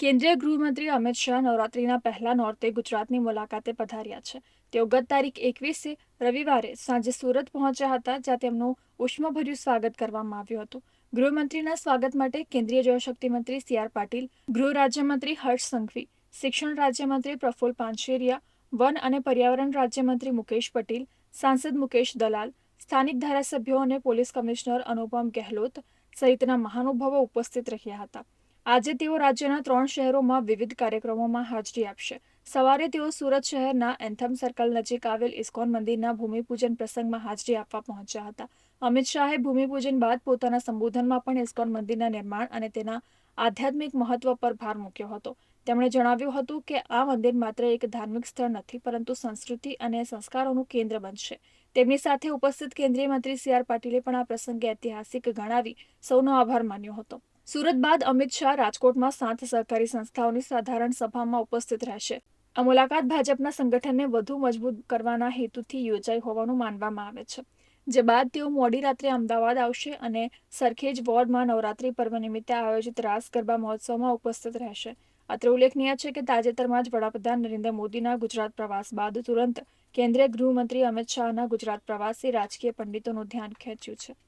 કેન્દ્રીય ગૃહમંત્રી અમિત શાહ નવરાત્રીના પહેલા નોરતે ગુજરાતની મુલાકાતે પધાર્યા છે. તેઓ ગત તારીખ એકવીસે રવિવારે સાંજે સુરત પહોંચ્યા હતા, જ્યાં તેમનું ઉષ્માભર્યું સ્વાગત કરવામાં આવ્યું હતું. ગૃહમંત્રીના સ્વાગત માટે કેન્દ્રીય જળશક્તિ મંત્રી સી આર પાટીલ, ગૃહ રાજ્યમંત્રી હર્ષ સંઘવી, શિક્ષણ રાજ્યમંત્રી પ્રફુલ પાનશેરિયા, વન અને પર્યાવરણ રાજ્યમંત્રી મુકેશ પટેલ, સાંસદ મુકેશ દલાલ, સ્થાનિક ધારાસભ્યો અને પોલીસ કમિશનર અનુપમ ગેહલોત સહિતના મહાનુભાવો ઉપસ્થિત રહ્યા હતા. આજે તેઓ રાજ્યના ત્રણ શહેરોમાં વિવિધ કાર્યક્રમોમાં હાજરી આપશે. સવારે તેઓ સુરત શહેરના એન્થમ સર્કલ નજીક આવેલ ઇસ્કોન મંદિરના ભૂમિપૂજન પ્રસંગમાં હાજરી આપવા પહોંચ્યા હતા. અમિત શાહે ભૂમિપૂજન બાદ પોતાના સંબોધનમાં પણ ઇસ્કોન મંદિરના નિર્માણ અને તેના આધ્યાત્મિક મહત્વ પર ભાર મૂક્યો હતો. તેમણે જણાવ્યું હતું કે આ મંદિર માત્ર એક ધાર્મિક સ્થળ નથી, પરંતુ સંસ્કૃતિ અને સંસ્કારોનું કેન્દ્ર બનશે. તેમની સાથે ઉપસ્થિત કેન્દ્રીય મંત્રી સી આર પાટીલે પણ આ પ્રસંગે ઐતિહાસિક ગણાવી સૌનો આભાર માન્યો હતો. સુરત બાદ અમિત શાહ રાજકોટમાં સાત સહકારી સંસ્થાઓની સાધારણ સભામાં ઉપસ્થિત રહેશે. આ મુલાકાત ભાજપના સંગઠનને વધુ મજબૂત કરવાના હેતુથી યોજાઈ હોવાનું માનવામાં આવે છે. જે બાદ તેઓ મોડી રાત્રે અમદાવાદ આવશે અને સરખેજ વોર્ડમાં નવરાત્રી પર્વ નિમિત્તે આયોજિત રાસ ગરબા મહોત્સવમાં ઉપસ્થિત રહેશે. અત્રે ઉલ્લેખનીય છે કે તાજેતરમાં જ વડાપ્રધાન નરેન્દ્ર મોદીના ગુજરાત પ્રવાસ બાદ તુરંત કેન્દ્રીય ગૃહમંત્રી અમિત શાહના ગુજરાત પ્રવાસે રાજકીય પંડિતોનું ધ્યાન ખેંચ્યું છે.